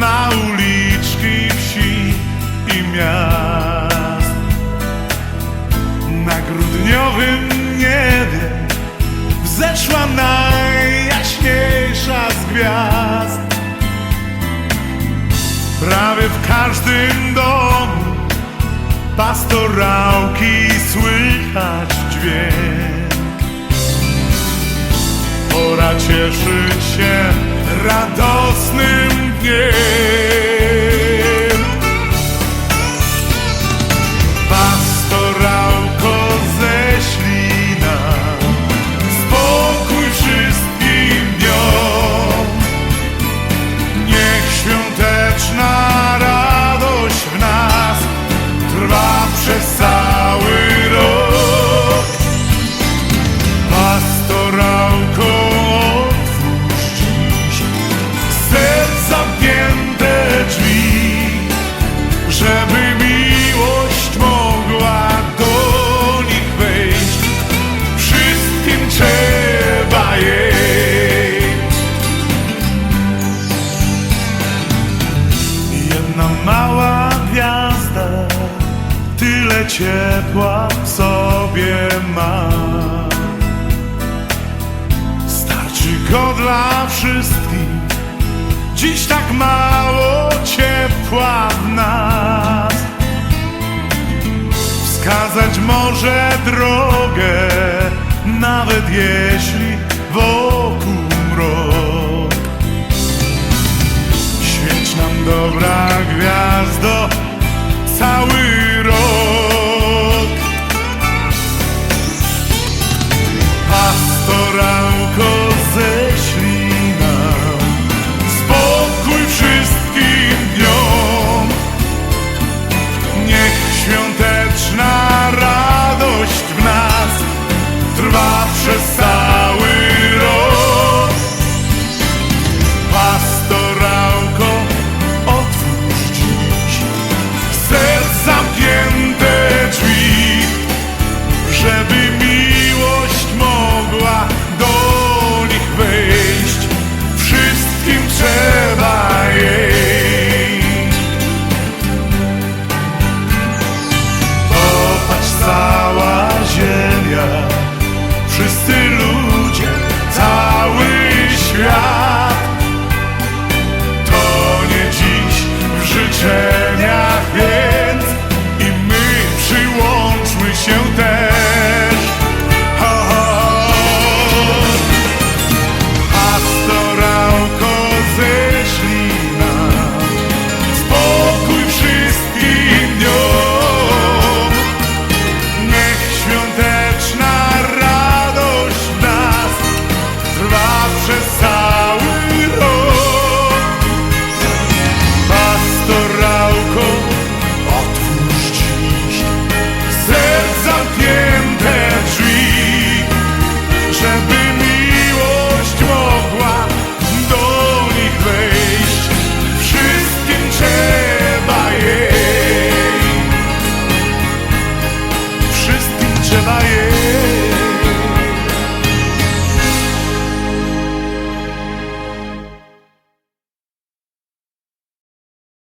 na uliczki wsi i miast. Na grudniowym niebie wzeszła najjaśniejsza z gwiazd. Prawie w każdym domu pastorałki słychać dźwięk. Pora cieszyć się radosnym yeah. ciepła w sobie ma. Starczy go dla wszystkich, dziś tak mało ciepła w nas. Wskazać może drogę, nawet jeśli wokół mrok. Świeć nam dobra gwiazdo, cały